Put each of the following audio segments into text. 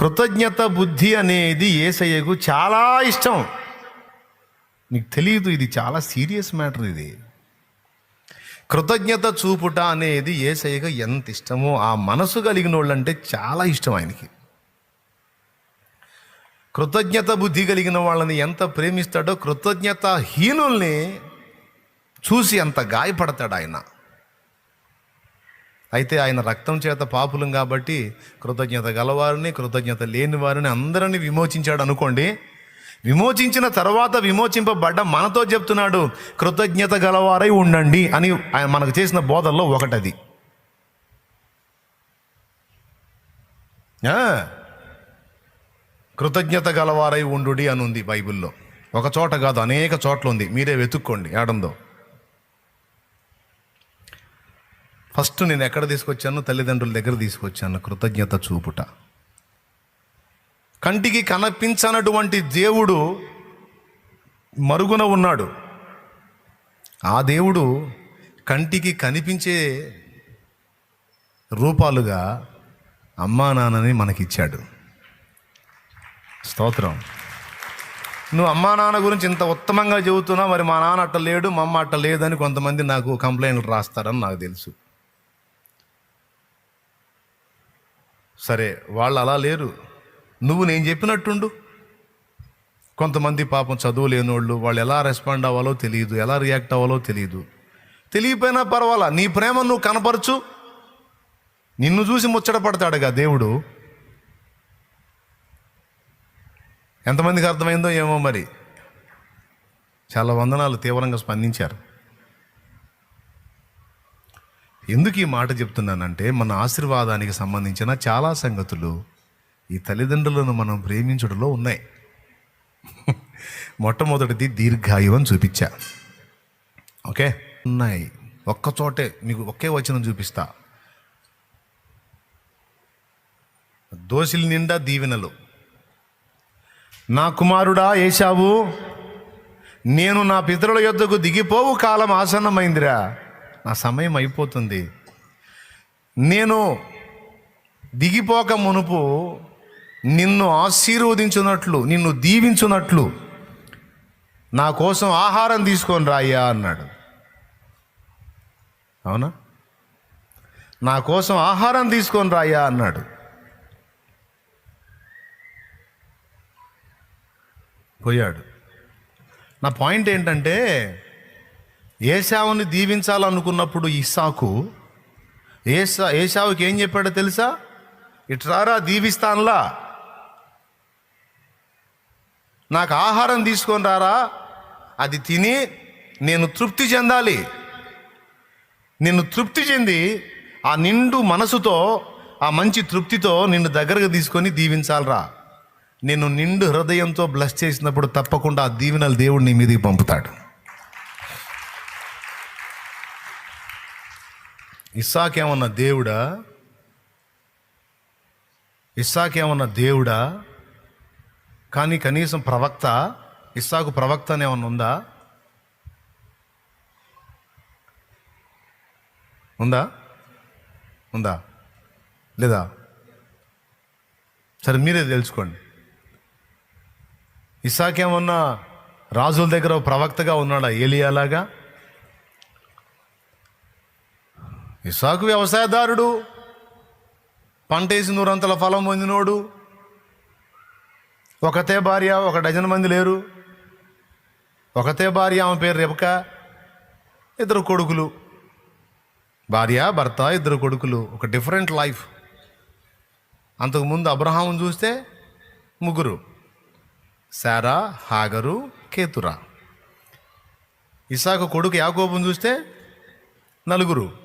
కృతజ్ఞత బుద్ధి అనేది ఏసయ్యకు చాలా ఇష్టం. నీకు తెలియదు ఇది చాలా సీరియస్ మ్యాటర్ ఇది. కృతజ్ఞత చూపుట అనేది ఏసయ్యకు ఎంత ఇష్టమో ఆ మనసు కలిగిన వాళ్ళంటే చాలా ఇష్టం ఆయనకి. కృతజ్ఞత బుద్ధి కలిగిన వాళ్ళని ఎంత ప్రేమిస్తాడో కృతజ్ఞత హీనుల్ని చూసి ఎంత గాయపడతాడు ఆయన అయితే ఆయన రక్తం చేత పాపులం కాబట్టి కృతజ్ఞత గలవారిని కృతజ్ఞత లేని వారిని అందరినీ విమోచించాడు అనుకోండి. విమోచించిన తర్వాత విమోచింపబడ్డ మనతో చెప్తున్నాడు కృతజ్ఞత గలవారై ఉండండి అని ఆయన మనకు చేసిన బోధల్లో ఒకటది. కృతజ్ఞత గలవారై ఉండుడి అని ఉంది బైబిల్లో. ఒక చోట కాదు అనేక చోట్ల ఉంది మీరే వెతుక్కోండి ఏడందో ఫస్ట్ నేను ఎక్కడ తీసుకొచ్చాను? తల్లిదండ్రుల దగ్గర తీసుకొచ్చాను కృతజ్ఞత చూపుట. కంటికి కనిపించనటువంటి దేవుడు మరుగున ఉన్నాడు. ఆ దేవుడు కంటికి కనిపించే రూపాలుగా అమ్మా నాన్నని మనకిచ్చాడు. స్తోత్రం. నువ్వు అమ్మా నాన్న గురించి ఇంత ఉత్తమంగా చెబుతున్నా మరి మా నాన్న అట్ట లేడు మా అమ్మ అట్ట లేదని కొంతమంది నాకు కంప్లైంట్లు రాస్తారని నాకు తెలుసు. సరే వాళ్ళు అలా లేరు. నువ్వు నేను చెప్పినట్టుండు. కొంతమంది పాపం చదువులేని వాళ్ళు వాళ్ళు ఎలా రెస్పాండ్ అవ్వాలో తెలియదు ఎలా రియాక్ట్ అవ్వాలో తెలియదు. తెలియపోయినా పర్వాలా నీ ప్రేమ నువ్వు కనపరచు. నిన్ను చూసి ముచ్చట పడతాడుగా దేవుడు. ఎంతమందికి అర్థమైందో ఏమో మరి. చాలా వందనాలు తీవ్రంగా స్పందించారు. ఎందుకు ఈ మాట చెప్తున్నానంటే మన ఆశీర్వాదానికి సంబంధించిన చాలా సంగతులు ఈ తల్లిదండ్రులను మనం ప్రేమించడంలో ఉన్నాయి. మొట్టమొదటిది దీర్ఘాయువు అని చూపించా. ఓకే? ఉన్నాయి. ఒక్క చోటే మీకు ఒకే వచనం చూపిస్తా. దోషుల నిండా దీవెనలు. నా కుమారుడా ఏశావు నేను నా పితరుల యొద్దకు దిగిపోవు కాలం ఆసన్నమైందిరా. నా సమయం అయిపోతుంది. నేను దిగిపోక మునుపు నిన్ను ఆశీర్వదించున్నట్లు నిన్ను దీవించున్నట్లు నా కోసం ఆహారం తీసుకొని రాయ్యా అన్నాడు. అవునా? నా కోసం ఆహారం తీసుకొని రాయ్యా అన్నాడు. పోయాడు. నా పాయింట్ ఏంటంటే ఏసావుని దీవించాలనుకున్నప్పుడు ఇస్సాకు ఏసా ఏసావుకి ఏం చెప్పాడో తెలుసా? ఇట్రారా దీవిస్తాన్లా. నాకు ఆహారం తీసుకొని రారా అది తిని నేను తృప్తి చెందాలి. నిన్ను తృప్తి చెంది ఆ నిండు మనసుతో ఆ మంచి తృప్తితో నిన్ను దగ్గరకు తీసుకొని దీవించాలరా. నేను నిండు హృదయంతో బ్లస్ చేసినప్పుడు తప్పకుండా ఆ దీవెనలు దేవుడు నీ మీదకి పంపుతాడు. ఇస్సాకేమన్నా దేవుడా? ఇస్సాకేమన్నా దేవుడా? కానీ కనీసం ప్రవక్త ఇస్సాకు ప్రవక్త అనేమన్నా ఉందా? ఉందా? ఉందా? లేదా? సరే మీరే తెలుసుకోండి. ఇస్సాకేమన్నా రాజుల దగ్గర ప్రవక్తగా ఉన్నాడా? ఏలియాలాగా? ఇసాకు వ్యవసాయదారుడు పంటేసి నూరంతల ఫలం పొందినోడు ఒకతే భార్య ఒక డజన్ మంది లేరు. ఒకతే భార్య ఆమె పేరు రెబక ఇద్దరు కొడుకులు. భార్య భర్త ఇద్దరు కొడుకులు. ఒక డిఫరెంట్ లైఫ్. అంతకుముందు అబ్రహాం చూస్తే ముగ్గురు. శారా హాగరు కేతురా. ఇసాకు కొడుకు యాకోబుని చూస్తే నలుగురు.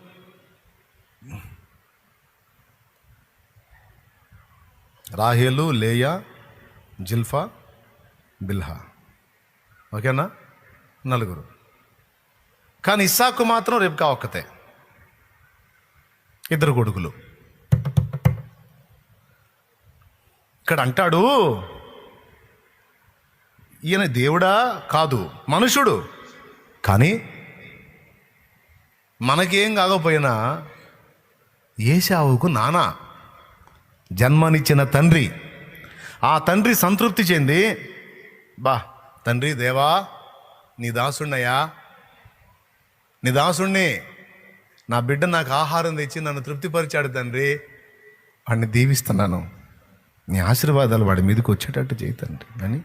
రాహేలు లేయా జిల్ఫా బిల్హా. ఓకేనా? నలుగురు. కానీ ఇస్సాకు మాత్రం రేపుకా ఒక్కతే. ఇద్దరు కొడుకులు. ఇక్కడ అంటాడు ఈయన దేవుడా? కాదు మనుషుడు. కానీ మనకేం కాకపోయినా ఏసావుకు నానా. జన్మనిచ్చిన తండ్రి. ఆ తండ్రి సంతృప్తి చెంది బా తండ్రి దేవా నీ దాసుణ్ణయ్యా. నీ దాసుణ్ణి. నా బిడ్డ నాకు ఆహారం తెచ్చి నన్ను తృప్తిపరిచాడు తండ్రి. వాడిని దీవిస్తున్నాను. నీ ఆశీర్వాదాలు వాడి మీదకి వచ్చేటట్టు చేయి తండ్రి. అని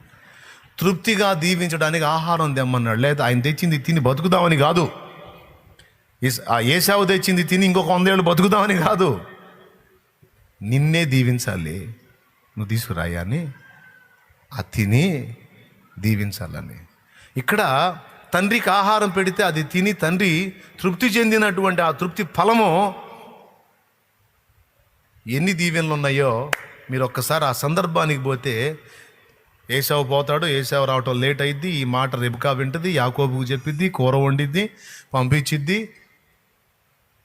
తృప్తిగా దీవించడానికి ఆహారం తెమ్మన్నాడు. లేదా ఆయన తెచ్చింది తిని బతుకుదామని కాదు. ఏ ఆ ఏసావు తెచ్చింది తిని ఇంకొక వందేళ్ళు బతుకుదామని కాదు. నిన్నే దీవించాలి నువ్వు తీసుకురాయా అని ఆ తిని దీవించాలని. ఇక్కడ తండ్రికి ఆహారం పెడితే అది తిని తండ్రి తృప్తి చెందినటువంటి ఆ తృప్తి ఫలము ఎన్ని దీవెనలు ఉన్నాయో మీరు ఒక్కసారి ఆ సందర్భానికి పోతే ఏసావు పోతాడు ఏసావు రావటం లేట్ అయింది ఈ మాట రెబుకా వింటుంది యాకోబుకు చెప్పిద్ది కూర వండిద్ది పంపించిద్ది.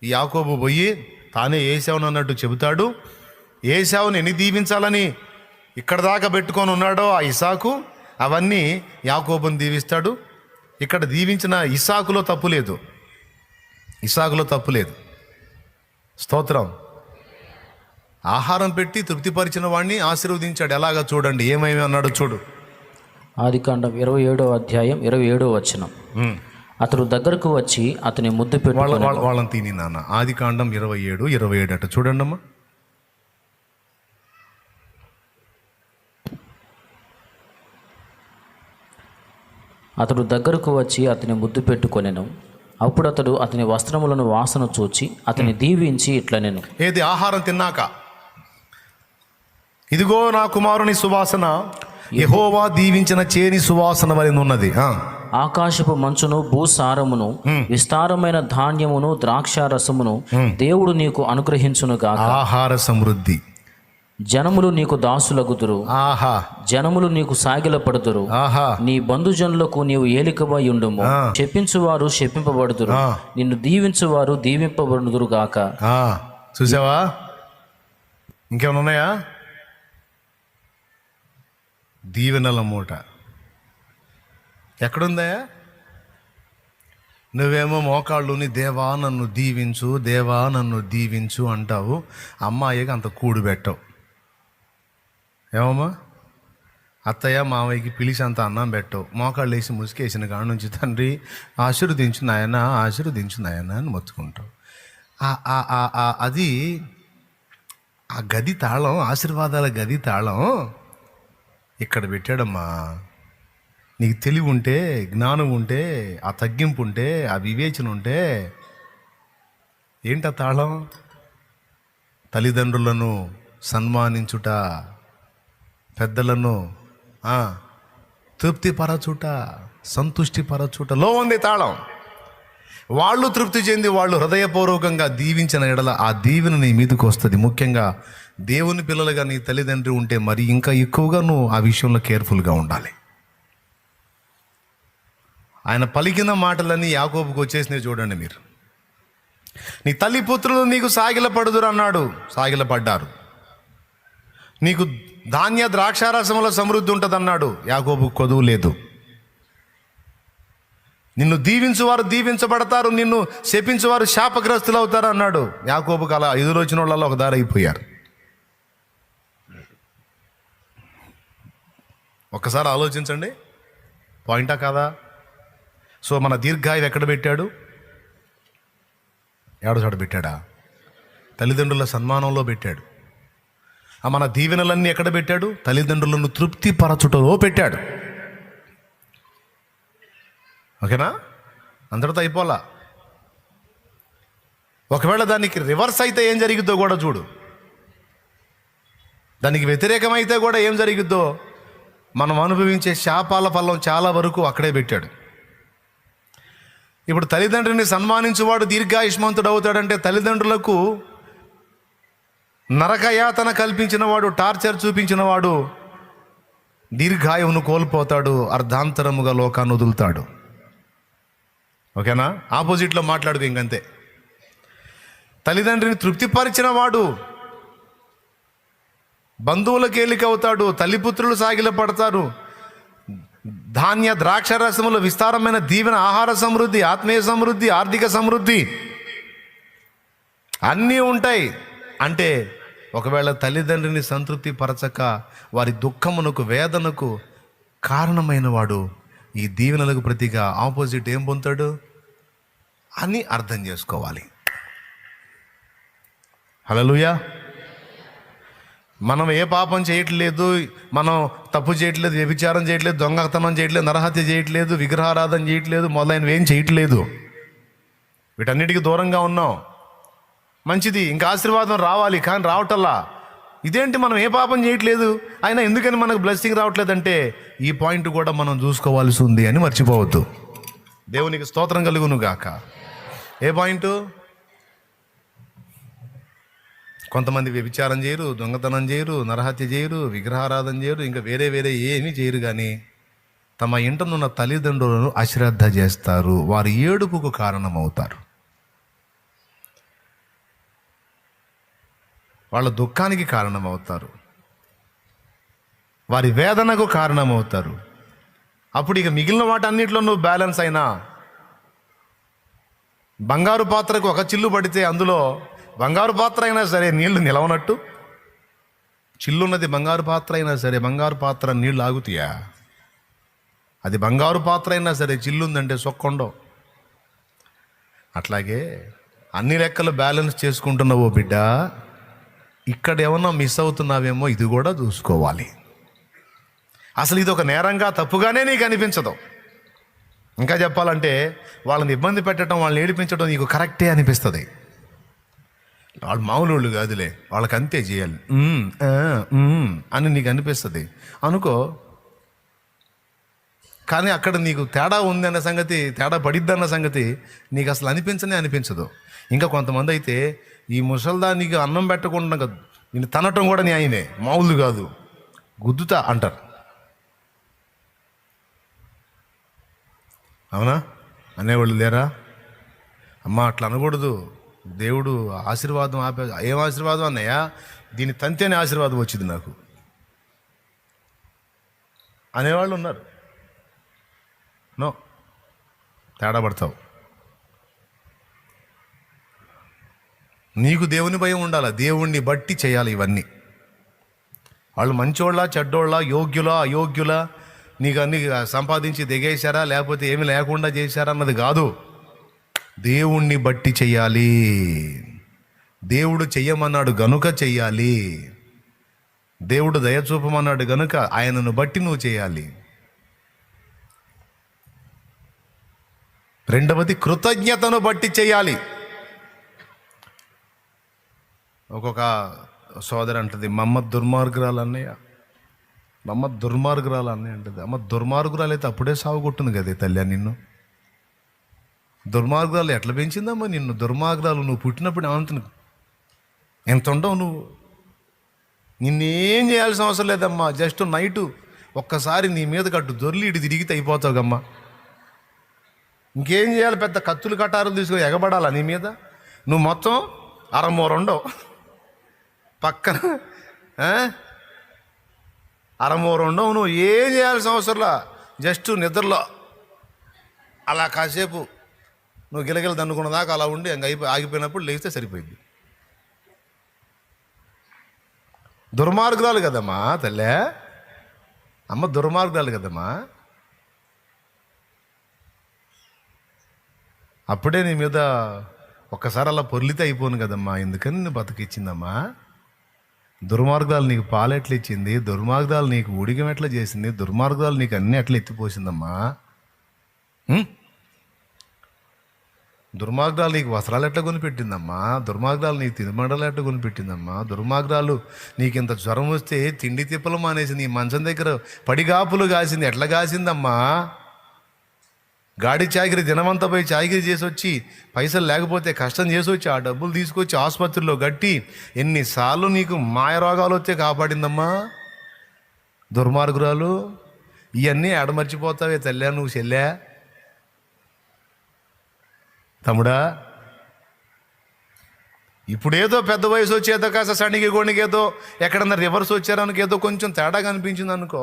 యాకోబు పోయి తానే ఏసావునన్నట్టు చెబుతాడు. ఏసావుని ఎన్ని దీవించాలని ఇక్కడ దాకా పెట్టుకొని ఉన్నాడో ఆ ఇసాకు? అవన్నీ యాకోబుని దీవిస్తాడు. ఇక్కడ దీవించిన ఇసాకులో తప్పు లేదు. ఇసాకులో తప్పు లేదు. స్తోత్రం. ఆహారం పెట్టి తృప్తిపరిచిన వాడిని ఆశీర్వదించాడు. ఎలాగా చూడండి. ఏమేమి అన్నాడు చూడు. ఆది కాండం ఇరవై ఏడో అధ్యాయం ఇరవై ఏడో వచనం. అతడు దగ్గరకు వచ్చి అతని ముద్దు వాళ్ళ వాళ్ళని తిని నాన్న. ఆది కాండం ఇరవై ఏడు ఇరవై ఏడు అట చూడండి అమ్మా అతడు దగ్గరకు వచ్చి అతని ముద్దు పెట్టుకొనెను. అప్పుడు అతడు అతని వస్త్రములను వాసన చూచి అతని దీవించి ఇట్లనెను. ఏది ఆహారం తిన్నాక? ఇదిగో నా కుమారుని సువాసన. యహోవా దీవించిన చేని సువాసన వలె ఉన్నది. ఆకాశపు మంచును భూసారమును విస్తారమైన ధాన్యమును ద్రాక్షారసమును దేవుడు నీకు అనుగ్రహించునుగాక. ఆహార సమృద్ధి. జనములు నీకు దాసులగుదురు. ఆహా. జనములు నీకు సాగిలపడుదురు. ఆహా. నీ బంధుజనులకు నీవు ఏలికవై ఉండుము. చెప్పించువారు చెప్పింపబడుదురు. ఆ. నిన్ను దీవించువారు దీవింపబడుదురు గాక. ఆ, చూసావా? ఇంకేమైనా ఉన్నాయా? దీవెనల మూట. ఎక్కడుందా నువ్వేమో మోకాళ్ళుని దేవా నన్ను దీవించు దేవా నన్ను దీవించు అంటావు. అమ్మాయికి అంత కూడు పెట్టవు. ఏమమ్మా? అత్తయ్య మావయ్యకి పిలిచి అంత అన్నం పెట్టు. మోకాళ్ళు వేసి ముసుకేసిన కాడ నుంచి తండ్రి ఆశీర్వదించు నాయన ఆశీర్వదించు నాయన అని మొత్తుకుంటావు. ఆ- ఆ- ఆ- ఆ- అది ఆ గది తాళం ఆశీర్వాదాల గది తాళం ఇక్కడ పెట్టాడమ్మా. నీకు తెలివి ఉంటే జ్ఞానం ఉంటే ఆ తగ్గింపు ఉంటే ఆ వివేచన ఉంటే ఏంట తాళం? తల్లిదండ్రులను సన్మానించుట పెద్దలను ఆ, తృప్తిపరచుట సంతుష్టిపరచుటలో ఉంది తాళం. వాళ్ళు తృప్తి చెంది వాళ్ళు హృదయపూర్వకంగా దీవించిన ఎడల ఆ దీవెన నీ మీదకు వస్తుంది. ముఖ్యంగా దేవుని పిల్లలుగా నీ తల్లిదండ్రి ఉంటే మరి ఇంకా ఎక్కువగా నువ్వు ఆ విషయంలో కేర్ఫుల్గా ఉండాలి. ఆయన పలికిన మాటలన్నీ యాకోబుకు వచ్చేసినవి చూడండి మీరు. నీ తల్లి పుత్రులు నీకు సాగిలపడుదురు అన్నాడు సాగిలపడ్డారు. నీకు ధాన్య ద్రాక్షారసముల సమృద్ధి ఉంటుందన్నాడు. యాకోబు కొదువు లేదు. నిన్ను దీవించువారు దీవించబడతారు నిన్ను శపించువారు శాపగ్రస్తులు అవుతారు అన్నాడు యాకోబుకు అలా ఎదురొచ్చిన వాళ్ళలో ఒక దారి అయిపోయారు. ఒక్కసారి ఆలోచించండి. పాయింటా కాదా? సో మన దీర్ఘాయువు ఎక్కడ పెట్టాడు? ఏడో చోట పెట్టాడా? తల్లిదండ్రుల సన్మానంలో పెట్టాడు. మన దీవెనలన్నీ ఎక్కడ పెట్టాడు? తల్లిదండ్రులను తృప్తిపరచుటలో పెట్టాడు. ఓకేనా? అందరితో అయిపోలా ఒకవేళ దానికి రివర్స్ అయితే ఏం జరిగిద్దో కూడా చూడు. దానికి వ్యతిరేకమైతే కూడా ఏం జరిగిద్దో? మనం అనుభవించే శాపాల ఫలం చాలా వరకు అక్కడే పెట్టాడు. ఇప్పుడు తల్లిదండ్రిని సన్మానించువాడు దీర్ఘాయుష్మంతుడు అవుతాడంటే తల్లిదండ్రులకు నరకయాతన కల్పించినవాడు టార్చర్ చూపించినవాడు దీర్ఘాయువును కోల్పోతాడు అర్ధాంతరముగా లోకాన్ని వదులుతాడు. ఓకేనా? ఆపోజిట్లో మాట్లాడుకు ఇంకంతే. తల్లిదండ్రిని తృప్తిపరిచిన వాడు బంధువులకు అవుతాడు తల్లిపుత్రులు సాగిల పడతారు. ధాన్య ద్రాక్ష రసముల విస్తారమైన దీవెన ఆహార సమృద్ధి ఆత్మీయ సమృద్ధి ఆర్థిక సమృద్ధి అన్నీ ఉంటాయి. అంటే ఒకవేళ తల్లిదండ్రిని సంతృప్తి పరచక వారి దుఃఖమునకు వేదనకు కారణమైన వాడు ఈ దీవెనలకు ప్రతిగా ఆపోజిట్ ఏం పొందుతాడు? అని అర్థం చేసుకోవాలి. హలోయా మనం ఏ పాపం చేయట్లేదు మనం తప్పు చేయట్లేదు వ్యభిచారం చేయట్లేదు దొంగతనం చేయట్లేదు నరహత్య చేయట్లేదు విగ్రహారాధన చేయట్లేదు మొదలైనవి ఏం చేయట్లేదు. వీటన్నిటికీ దూరంగా ఉన్నాం. మంచిది ఇంకా ఆశీర్వాదం రావాలి కానీ రావటల్లా? ఇదేంటి మనం ఏ పాపం చేయట్లేదు? అయినా ఎందుకని మనకు బ్లెస్సింగ్ రావట్లేదంటే ఈ పాయింట్ కూడా మనం చూసుకోవాల్సి ఉంది అని మర్చిపోవద్దు. దేవునికి స్తోత్రం కలుగును గాక. ఏ పాయింట్? కొంతమంది వ్యభిచారం చేయరు దొంగతనం చేయరు నరహత్య చేయరు విగ్రహారాధన చేయరు ఇంకా వేరే వేరే ఏమీ చేయరు కానీ తమ ఇంటనున్న తల్లిదండ్రులను అశ్రద్ధ చేస్తారు. వారి ఏడుపుకు కారణమవుతారు. వాళ్ళ దుఃఖానికి కారణమవుతారు. వారి వేదనకు కారణమవుతారు. అప్పుడు ఇక మిగిలిన వాటన్నిటిలో నువ్వు బ్యాలెన్స్ అయినా బంగారు పాత్రకు ఒక చిల్లు పడితే అందులో బంగారు పాత్ర అయినా సరే నీళ్ళు నిలవనట్టు? చిల్లున్నది బంగారు పాత్ర అయినా సరే బంగారు పాత్ర నీళ్ళు ఆగుతాయా? అది బంగారు పాత్ర అయినా సరే చిల్లుందంటే సొక్కండో అట్లాగే అన్ని లెక్కలు బ్యాలెన్స్ చేసుకుంటున్నావు బిడ్డ. ఇక్కడ ఏమన్నా మిస్ అవుతున్నావేమో ఇది కూడా చూసుకోవాలి. అసలు ఇది ఒక నేరంగా తప్పుగానే నీకు అనిపించదు. ఇంకా చెప్పాలంటే వాళ్ళని ఇబ్బంది పెట్టడం వాళ్ళని ఏడిపించడం నీకు కరెక్టే అనిపిస్తుంది. వాళ్ళు మామూలు వాళ్ళు కాదులే వాళ్ళకి అంతే చేయాలి అని నీకు అనిపిస్తుంది. అనుకో కానీ అక్కడ నీకు తేడా ఉంది అన్న సంగతి తేడా పడిద్ది అన్న సంగతి నీకు అసలు అనిపించనే అనిపించదు. ఇంకా కొంతమంది అయితే ఈ ముసల్దా నీకు అన్నం పెట్టకుండా నేను తనటం కూడా న్యాయమే మామూలు కాదు గుద్దుతా అంటారు. అవునా? అనేవాళ్ళు లేరా? అమ్మ అట్లా అనకూడదు. దేవుడు ఆశీర్వాదం ఆపే ఏం ఆశీర్వాదం అన్నయ్య? దీని తంతేనే ఆశీర్వాదం వచ్చింది నాకు. అనేవాళ్ళు ఉన్నారు. నో. తేడా పడతావు. నీకు దేవుని భయం ఉండాలి? దేవుణ్ణి బట్టి చేయాలి ఇవన్నీ. వాళ్ళు మంచోళ్ళ చెడ్డోళ్ళ యోగ్యులా అయోగ్యులా? నీకు అన్ని సంపాదించి దిగేశారా? లేకపోతే ఏమి లేకుండా చేశారా అన్నది కాదు. దేవుణ్ణి బట్టి చెయ్యాలి దేవుడు చెయ్యమన్నాడు గనుక చెయ్యాలి. దేవుడు దయ చూపమన్నాడు గనుక ఆయనను బట్టి నువ్వు చేయాలి. రెండవది కృతజ్ఞతను బట్టి చేయాలి. ఒక్కొక్క సోదరి అంటది మమ్మ దుర్మార్గురాలు అన్నయ్య. మమ్మ దుర్మార్గురాలు అన్నయ్య అంటది అమ్మ దుర్మార్గురాలు అయితే అప్పుడే సాగు కొట్టుంది కదే తల్లి నిన్ను. దుర్మార్గురాలు ఎట్లా పెంచిందమ్మా నిన్ను? దుర్మార్గురాలు నువ్వు పుట్టినప్పుడు ఏమంటున్నా ఎంత ఉండవు నువ్వు? నిన్నేం చేయాల్సిన అవసరం లేదమ్మా. జస్ట్ నైటు ఒక్కసారి నీ మీద కట్టు దొర్లి ఇటు తిరిగితే అయిపోతావుగమ్మా. ఇంకేం చేయాలి? పెద్ద కత్తులు కటారులు తీసుకొని ఎగబడాలా నీ మీద? నువ్వు మొత్తం అరమూర ఉండవు పక్కన ఆ? అరమూర ఉండవు నువ్వు ఏం చేయాల్సిన అవసరంలా జస్ట్ నిద్రలో. అలా కాసేపు నువ్వు గిలగిల దన్నుకున్న దాకా అలా ఉండి ఇంకా అయిపోయి ఆగిపోయినప్పుడు లేస్తే సరిపోయింది. దుర్మార్గురాలు కదమ్మా తల్లే. అమ్మ దుర్మార్గురాలు కదమ్మా. అప్పుడే నీ మీద ఒక్కసారి అలా పొర్లితే అయిపోను కదమ్మా. ఎందుకని నేను బతికిచ్చిందమ్మా? దుర్మార్గాలు నీకు పాలెట్లు ఇచ్చింది దుర్మార్గాలు నీకు ఉడిగం ఎట్లా చేసింది దుర్మార్గాలు నీకు అన్ని ఎట్లా ఎత్తిపోసిందమ్మా. దుర్మార్గాలు నీకు వస్త్రాలు ఎట్లా కొనిపెట్టిందమ్మా? దుర్మార్గాలు నీకు తినుమండలు ఎట్లా కొనిపెట్టిందమ్మా? దుర్మార్గాలు నీకు ఇంత జ్వరం వస్తే తిండి తిప్పలు మానేసింది ఈ మంచం దగ్గర పడిగాపులు కాసింది ఎట్లా కాసిందమ్మా? గాడి చాకిరి దినమంతా పోయి చాకిరి చేసి వచ్చి పైసలు లేకపోతే కష్టం చేసి వచ్చి ఆ డబ్బులు తీసుకొచ్చి ఆసుపత్రిలో గట్టి ఎన్నిసార్లు నీకు మాయ రోగాలు వచ్చే కాపాడిందమ్మా? దుర్మార్గురాలు ఇవన్నీ ఆడమర్చిపోతావే తల్లా నువ్వు చెల్లె. తమ్ముడా ఇప్పుడేదో పెద్ద వయసు వచ్చేదో కాస్త సణిగి గోణికేదో ఎక్కడన్నా రివర్స్ వచ్చారనుకో ఏదో కొంచెం తేడా కనిపించింది అనుకో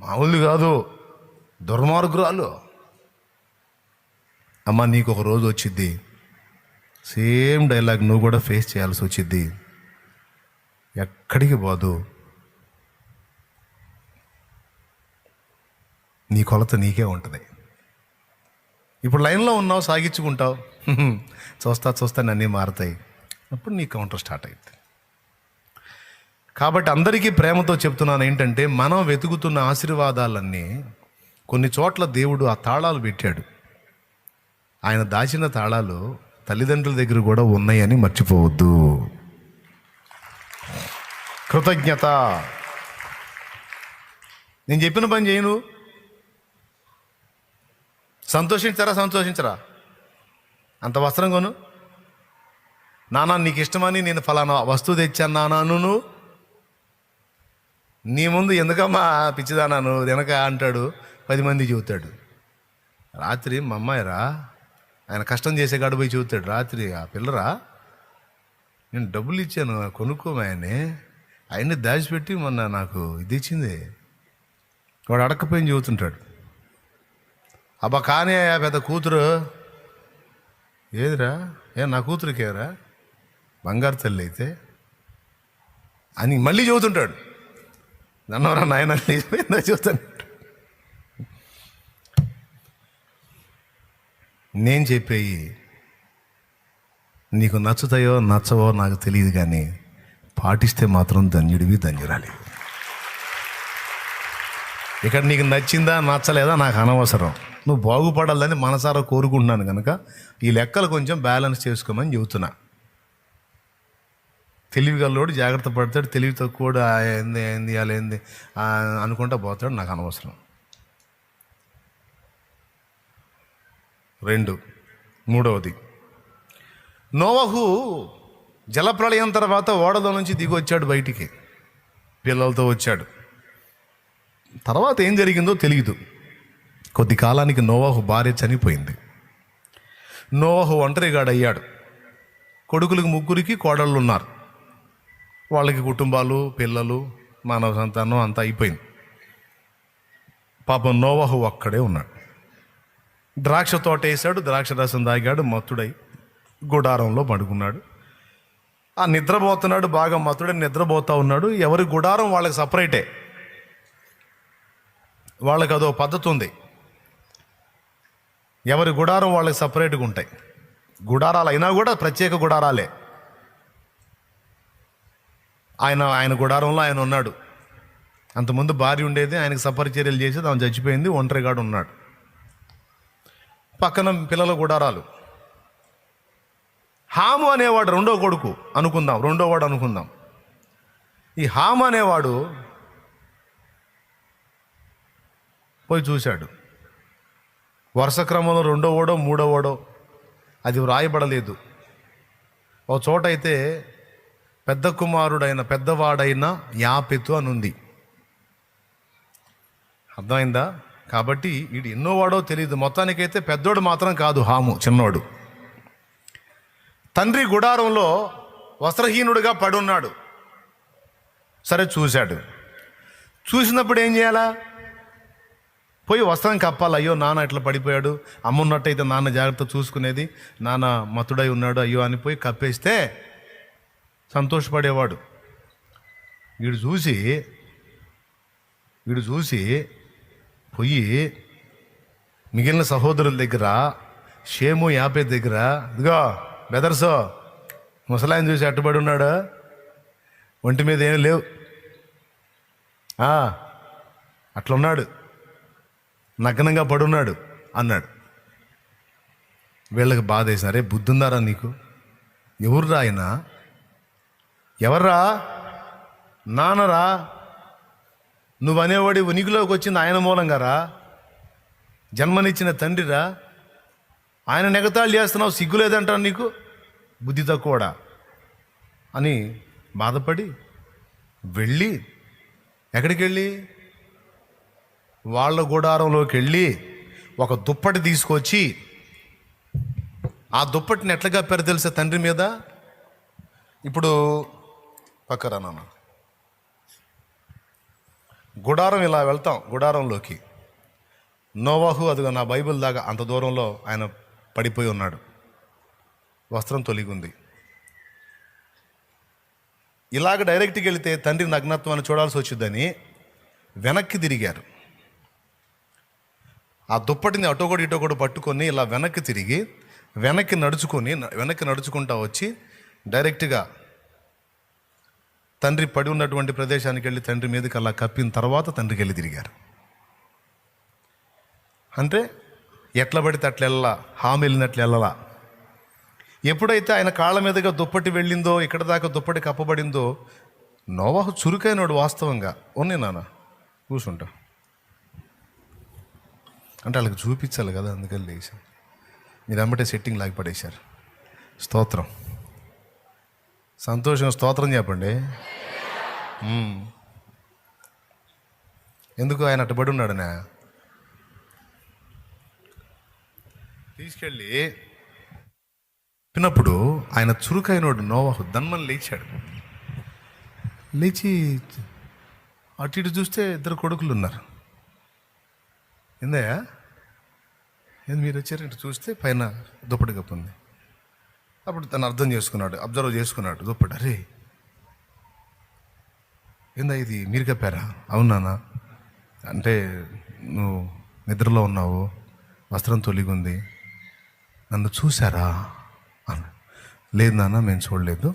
మామూలు కాదు దుర్మార్గురాలు. అమ్మ నీకు ఒక రోజు వచ్చిద్ది. సేమ్ డైలాగ్ నువ్వు కూడా ఫేస్ చేయాల్సి వచ్చిద్ది. ఎక్కడికి పోదు. నీ కొలత నీకే ఉంటుంది. ఇప్పుడు లైన్లో ఉన్నావు సాగించుకుంటావు. చూస్తా చూస్తా అన్నీ మారుతాయి. అప్పుడు నీ కౌంటర్ స్టార్ట్ అవుతుంది కాబట్టి అందరికీ ప్రేమతో చెప్తున్నాను ఏంటంటే మనం వెతుకుతున్న ఆశీర్వాదాలన్నీ కొన్ని చోట్ల దేవుడు ఆ తాళాలు పెట్టాడు. ఆయన దాచిన తాళాలు తల్లిదండ్రుల దగ్గర కూడా ఉన్నాయని మర్చిపోవద్దు. కృతజ్ఞత. నేను చెప్పిన పని చేయను సంతోషించరా సంతోషించరా? అంత వస్త్రం కొను. నానా నీకు ఇష్టమని నేను ఫలానా వస్తువు తెచ్చాను నానాను నువ్వు నీ ముందు ఎందుకమ్మా పిచ్చిదానాను వెనక అంటాడు పది మంది చెబుతాడు రాత్రి మా అమ్మాయిరా ఆయన కష్టం చేసే కాడు పోయి చెబుతాడు రాత్రి ఆ పిల్లరా నేను డబ్బులు ఇచ్చాను కొనుక్కోమాయని ఆయన్ని? దాచిపెట్టి మొన్న నాకు ఇది ఇచ్చింది. వాడు అడక్కపోయి చెబుతుంటాడు. అబ్బా కానీ ఆ పెద్ద కూతురు ఏదిరా? ఏ నా కూతురికేరా? బంగారు తల్లి అయితే అని మళ్ళీ చెబుతుంటాడు. నన్నవరా నాయన నిజమేందో చూస్తాను నేను చెప్పేయి నీకు నచ్చుతాయో నచ్చవో నాకు తెలియదు కానీ పాటిస్తే మాత్రం ధన్యుడివి ధన్యురాలి. ఇక్కడ నీకు నచ్చిందా నచ్చలేదా నాకు అనవసరం. నువ్వు బాగుపడాలని మనసారా కోరుకుంటున్నాను కనుక ఈ లెక్కలు కొంచెం బ్యాలెన్స్ చేసుకోమని చెబుతున్నా. తెలివిగల్లోడు జాగ్రత్త పడతాడు తెలివి తక్కువ ఏంది ఏంది అలా ఏంది అనుకుంటా పోతాడు నాకు అనవసరం. రెండు. మూడవది. నోవహు జలప్రళయం తర్వాత ఓడలో నుంచి దిగి వచ్చాడు బయటికి. పిల్లలతో వచ్చాడు. తర్వాత ఏం జరిగిందో తెలియదు కొద్ది కాలానికి నోవాహు భార్య చనిపోయింది. నోవాహు ఒంటరిగాడయ్యాడు. కొడుకులకు ముగ్గురికి కోడళ్ళు ఉన్నారు వాళ్ళకి కుటుంబాలు పిల్లలు మానవ సంతానం అంతా అయిపోయింది. పాపం నోవాహు ఒక్కడే ఉన్నాడు. ద్రాక్ష తోట వేసాడు ద్రాక్ష రసం తాగాడు మత్తుడై గుడారంలో పడుకున్నాడు. ఆ నిద్రపోతున్నాడు బాగా మత్తుడై నిద్రపోతా ఉన్నాడు. ఎవరి గుడారం వాళ్ళకి సపరేటే. వాళ్ళకి అదో పద్ధతి ఉంది. ఎవరి గుడారం వాళ్ళకి సపరేట్గా ఉంటాయి. గుడారాలు అయినా కూడా ప్రత్యేక గుడారాలే. ఆయన ఆయన గుడారంలో ఆయన ఉన్నాడు. అంతకుముందు భార్య ఉండేది ఆయనకు సపరిచర్యలు చేసి తాను చచ్చిపోయింది ఒంటరిగాడు ఉన్నాడు. పక్కన పిల్లల గుడారాలు హాము అనేవాడు రెండో కొడుకు అనుకుందాం రెండో వాడు అనుకుందాం. ఈ హాము అనేవాడు పోయి చూశాడు. వరుస క్రమంలో రెండో ఓడో మూడో ఓడో అది వ్రాయబడలేదు. ఒక చోట అయితే పెద్ద కుమారుడైన పెద్దవాడైన యాపెతు అని ఉంది అర్థమైందా? కాబట్టి వీడు ఎన్నో వాడో తెలియదు. మొత్తానికైతే పెద్దోడు మాత్రం కాదు హాము చిన్నోడు. తండ్రి గుడారంలో వస్త్రహీనుడిగా పడున్నాడు. సరే చూశాడు. చూసినప్పుడు ఏం చేయాలా? పోయి వస్త్రం కప్పాలి. అయ్యో నాన్న ఇట్లా పడిపోయాడు. అమ్మ ఉన్నట్టయితే నాన్న జాగ్రత్త చూసుకునేది. నాన్న మతుడై ఉన్నాడు అయ్యో అని పోయి కప్పేస్తే సంతోషపడేవాడు. వీడు చూసి వీడు చూసి పోయి మిగిలిన సహోదరుల దగ్గర షేము యాపే దగ్గర ఇదిగో బెదర్సో ముసలాయన చూసి అట్టుబడి ఉన్నాడు. ఒంటి మీద ఏం లేవు. ఆ, అట్లున్నాడు. నగ్నంగా పడున్నాడు అన్నాడు. వీళ్ళకి బాధ వేసినారే బుద్ధుందారా నీకు? ఎవర్రా ఆయన? ఎవర్రా? నాన్నరా? నువ్వు అనేవాడి ఉనికిలోకి వచ్చింది ఆయన మూలంగా రా జన్మనిచ్చిన తండ్రిరా? ఆయన నెగతాళు చేస్తున్నావు సిగ్గు లేదంటాను నీకు? బుద్ధి తక్కువడా? అని బాధపడి వెళ్ళి ఎక్కడికి వెళ్ళి వాళ్ళ గుడారంలోకి వెళ్ళి ఒక దుప్పటి తీసుకొచ్చి ఆ దుప్పటిని ఎట్లా కప్పారు తెలుసా తండ్రి మీద? ఇప్పుడు పక్కరా నాన్న. గుడారం ఇలా వెళ్తాం గుడారంలోకి. నోవాహు అదిగో నా బైబిల్ దాకా అంత దూరంలో ఆయన పడిపోయి ఉన్నాడు. వస్త్రం తొలిగి ఉంది ఇలాగ డైరెక్ట్కి వెళితే తండ్రి నగ్నత్వాన్ని చూడాల్సి వచ్చిందని వెనక్కి తిరిగారు. ఆ దుప్పటిని అటోకొడు ఇటోకొడు పట్టుకొని ఇలా వెనక్కి తిరిగి వెనక్కి నడుచుకొని వెనక్కి నడుచుకుంటా వచ్చి డైరెక్ట్గా తండ్రి పడి ఉన్నటువంటి ప్రదేశానికి వెళ్ళి తండ్రి మీదకి అలా కప్పిన తర్వాత తండ్రికి వెళ్ళి తిరిగారు. అంటే ఎట్ల పడితే అట్లా వెళ్ళా హామీ వెళ్ళినట్లు వెళ్ళలా? ఎప్పుడైతే ఆయన కాళ్ళ మీదుగా దుప్పటి వెళ్ళిందో ఇక్కడ దాకా దుప్పటి కప్పబడిందో నోవాహు చురుకైనడు వాస్తవంగా. ఉన్నాయి నాన్న కూర్చుంటా. అంటే వాళ్ళకి చూపించాలి కదా అందుకని లేచాం మీరు అమ్మటే సెట్టింగ్ లాగి పడేశారు. స్తోత్రం. సంతోషం స్తోత్రం చెప్పండి. ఎందుకు ఆయన అట్టుబడి ఉన్నాడనా తీసుకెళ్ళి చెప్పినప్పుడు ఆయన చురుకైనోడు నోవాహు దన్మని లేచాడు. లేచి అటు ఇటు చూస్తే ఇద్దరు కొడుకులు ఉన్నారు. ఏందయ్యా? ఏంది మీరు వచ్చారంటే చూస్తే పైన దుప్పటి కప్పు ఉంది అప్పుడు తను అర్థం చేసుకున్నాడు అబ్జర్వ్ చేసుకున్నాడు. దుప్పటి అరే ఏందా ఇది? మీరు కప్పారా అవునానా అంటే నువ్వు నిద్రలో ఉన్నావు వస్త్రం తొలిగుంది నన్ను చూసారా అన్న లేదు నాన్న మేము చూడలేదు.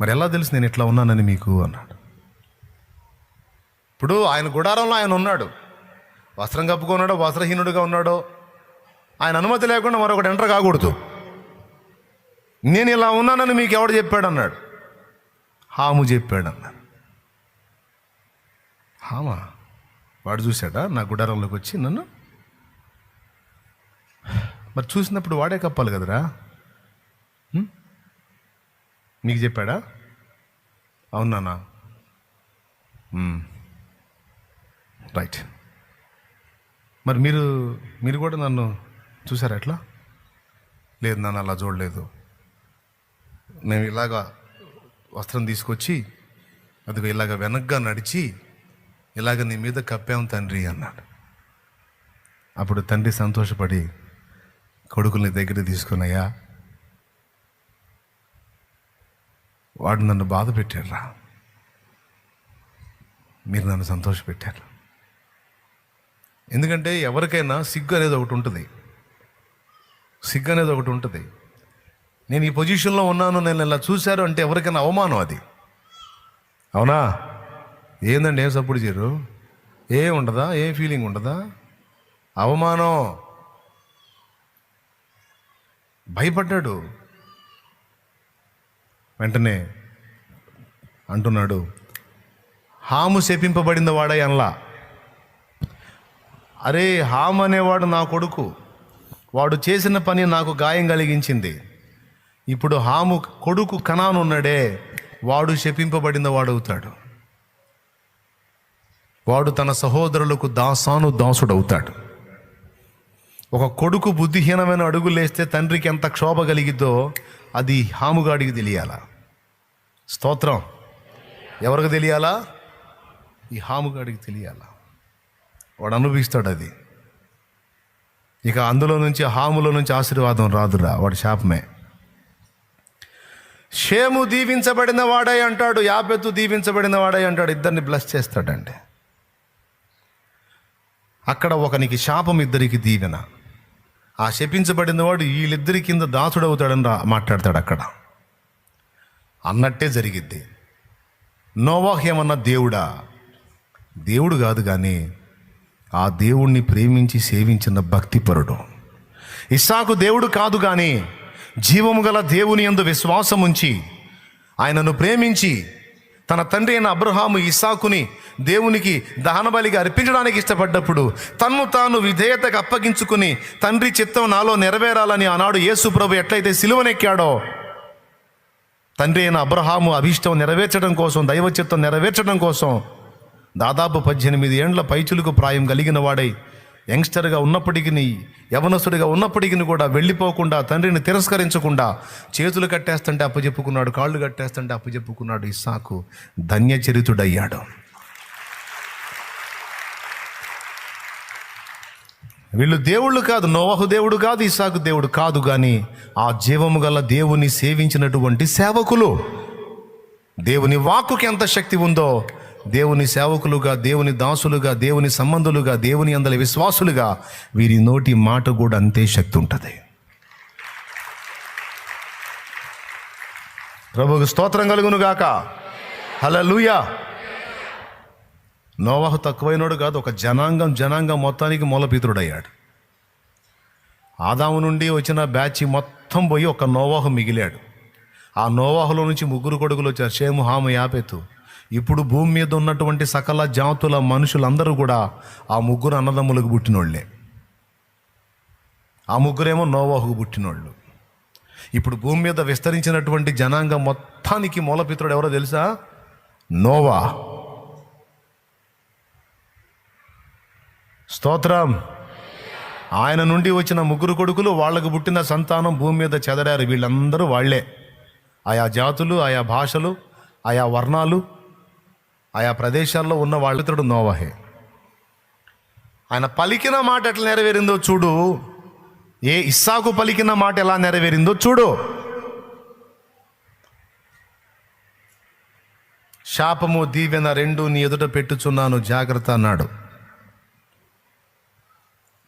మరి ఎలా తెలుసు నేను ఇట్లా ఉన్నానని మీకు? అన్నాడు. ఇప్పుడు ఆయన గుడారంలో ఆయన ఉన్నాడు. వస్త్రం కప్పుకున్నాడో వస్త్రహీనుడిగా ఉన్నాడో ఆయన అనుమతి లేకుండా మరొకటి ఎంటర్ కాకూడదు. నేను ఇలా ఉన్నానని మీకు ఎవడు చెప్పాడు అన్నాడు హాము చెప్పాడు అన్నాడు హామా? వాడు చూశాడా? నా గుడారంలోకి వచ్చి నన్ను? మరి చూసినప్పుడు వాడే కప్పాలి కదరా? మీకు చెప్పాడా? అవునానా రైట్. మరి మీరు మీరు కూడా నన్ను చూసారా ఎట్లా? లేదు నన్ను అలా చూడలేదు. నేను ఇలాగా వస్త్రం తీసుకొచ్చి అదిగో ఇలాగ వెనక్గా నడిచి ఇలాగ నీ మీద కప్పాం తండ్రి అన్నాడు. అప్పుడు తండ్రి సంతోషపడి కొడుకుల్ని దగ్గర తీసుకున్నాయా వాడు నన్ను బాధ పెట్టారా మీరు నన్ను సంతోషపెట్టారు. ఎందుకంటే ఎవరికైనా సిగ్గు అనేది ఒకటి ఉంటుంది. సిగ్గు అనేది ఒకటి ఉంటుంది. నేను ఈ పొజిషన్లో ఉన్నాను నేను ఇలా చూశారు అంటే ఎవరికైనా అవమానం అది. అవునా? ఏందండి ఏం సపోర్ట్ చేయరు? ఏ ఉండదా? ఏ ఫీలింగ్ ఉండదా? అవమానం. భయపడ్డాడు. వెంటనే అంటున్నాడు హాము శపింపబడింది వాడై అనలా. అరే హామ్ అనేవాడు నా కొడుకు. వాడు చేసిన పని నాకు గాయం కలిగించింది. ఇప్పుడు హాము కొడుకు కణాను ఉన్నాడే వాడు శపింపబడిన వాడవుతాడు. వాడు తన సహోదరులకు దాసాను దాసుడవుతాడు. ఒక కొడుకు బుద్ధిహీనమైన అడుగులేస్తే తండ్రికి ఎంత క్షోభ కలిగిద్దో అది హాముగాడికి తెలియాలా. స్తోత్రం. ఎవరికి తెలియాలా? ఈ హాముగాడికి తెలియాలా. వాడు అనుభవిస్తాడు అది. ఇక అందులో నుంచి హాములో నుంచి ఆశీర్వాదం రాదురా వాడి శాపమే. షేము దీవించబడిన వాడై అంటాడు యాపెత్తు దీవించబడిన వాడై అంటాడు. ఇద్దరిని బ్లెస్ చేస్తాడండి. అక్కడ ఒకనికి శాపం ఇద్దరికి దీవెన. ఆ శపించబడిన వాడు వీళ్ళిద్దరి కింద దాసుడవుతాడని రా మాట్లాడతాడు అక్కడ. అన్నట్టే జరిగిద్ది. నోవాహ్ ఏమన్నా దేవుడా? దేవుడు కాదు కానీ ఆ దేవుణ్ణి ప్రేమించి సేవించిన భక్తిపరుడు. ఇస్సాకు దేవుడు కాదు కానీ జీవము గల దేవుని యందు విశ్వాసం ఉంచి ఆయనను ప్రేమించి తన తండ్రి అయిన అబ్రహాము ఇసాకుని దేవునికి దహనబలిగా అర్పించడానికి ఇష్టపడ్డప్పుడు తన్ను తాను విధేయతకు అప్పగించుకుని తండ్రి చిత్తం నాలో నెరవేరాలని ఆనాడు యేసు ప్రభు ఎట్లయితే సిలువనెక్కాడో తండ్రి అయిన అబ్రహాము అభిష్టం నెరవేర్చడం కోసం దైవ చిత్తం నెరవేర్చడం కోసం దాదాపు పద్దెనిమిది ఏండ్ల పైచులకు ప్రాయం కలిగిన వాడై యంగ్స్టర్గా ఉన్నప్పటికీ యవనస్తుడిగా ఉన్నప్పటికీ కూడా వెళ్ళిపోకుండా తండ్రిని తిరస్కరించకుండా చేతులు కట్టేస్తుంటే అప్పచెప్పుకున్నాడు కాళ్ళు కట్టేస్తుంటే అప్పచెప్పుకున్నాడు ఇస్సాకు ధన్యచరితుడయ్యాడు. వీళ్ళు దేవుళ్ళు కాదు నోవహు దేవుడు కాదు ఇసాకు దేవుడు కాదు కానీ ఆ జీవము గల దేవుని సేవించినటువంటి సేవకులు. దేవుని వాక్కుకి ఎంత శక్తి ఉందో దేవుని సేవకులుగా దేవుని దాసులుగా దేవుని సంబంధులుగా దేవుని అందరి విశ్వాసులుగా వీరి నోటి మాట కూడా అంతే శక్తి ఉంటుంది. ప్రభుకు స్తోత్రం కలుగును గాక. హలలుయా నోవాహు తక్కువైనోడు కాదు ఒక జనాంగం జనాంగం మొత్తానికి మూలపితుడయ్యాడు. ఆదాము నుండి వచ్చిన బ్యాచ్ మొత్తం పోయి ఒక నోవాహు మిగిలాడు. ఆ నోవాహులో నుంచి ముగ్గురు కొడుకులు వచ్చారు షేము హాము యాపెతు. ఇప్పుడు భూమి మీద ఉన్నటువంటి సకల జాతుల మనుషులందరూ కూడా ఆ ముగ్గురు అన్నదమ్ములకు పుట్టినోళ్ళే. ఆ ముగ్గురేమో నోవాహుకు పుట్టినోళ్ళు. ఇప్పుడు భూమి మీద విస్తరించినటువంటి జనాంగం మొత్తానికి మూలపిత్రుడు ఎవరో తెలుసా? నోవా. స్తోత్రం. ఆయన నుండి వచ్చిన ముగ్గురు కొడుకులు వాళ్ళకు పుట్టిన సంతానం భూమి మీద చెదరారు. వీళ్ళందరూ వాళ్ళే. ఆయా జాతులు ఆయా భాషలు ఆయా వర్ణాలు ఆయా ప్రదేశాల్లో ఉన్న వాళ్ళితడు నోవాహే. ఆయన పలికిన మాట ఎట్లా నెరవేరిందో చూడు. ఏ ఇస్సాకు పలికిన మాట ఎలా నెరవేరిందో చూడు. శాపము దీవెన రెండు నీ ఎదుట పెట్టుచున్నాను జాగ్రత్త అన్నాడు.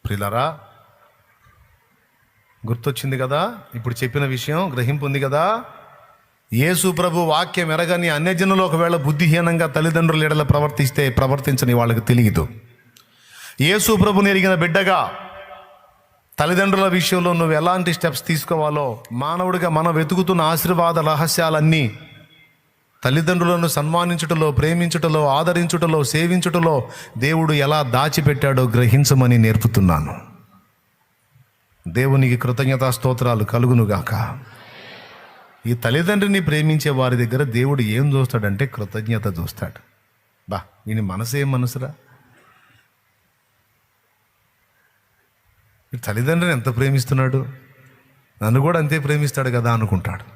ప్రిలరా గుర్తొచ్చింది కదా? ఇప్పుడు చెప్పిన విషయం గ్రహింపు ఉంది కదా? యేసు ప్రభు వాక్యం ఎరగని అన్యజనులు ఒకవేళ బుద్ధిహీనంగా తల్లిదండ్రుల ఎడల ప్రవర్తిస్తే ప్రవర్తించని వాళ్ళకి తెలియదు. యేసు ప్రభుని ఎరిగిన బిడ్డగా తల్లిదండ్రుల విషయంలో నువ్వు ఎలాంటి స్టెప్స్ తీసుకోవాలో మానవుడిగా మనం వెతుకుతున్న ఆశీర్వాద రహస్యాలన్నీ తల్లిదండ్రులను సన్మానించుటలో ప్రేమించుటలో ఆదరించుటలో సేవించుటలో దేవుడు ఎలా దాచిపెట్టాడో గ్రహించమని నేర్పుతున్నాను. దేవునికి కృతజ్ఞతా స్తోత్రాలు కలుగునుగాక. ఈ తల్లిదండ్రిని ప్రేమించే వారి దగ్గర దేవుడు ఏం చూస్తాడంటే కృతజ్ఞత చూస్తాడు. బా వీని మనసేం మనసురా? ఈ తల్లిదండ్రిని ఎంత ప్రేమిస్తున్నాడు? నన్ను కూడా అంతే ప్రేమిస్తాడు కదా అనుకుంటాడు.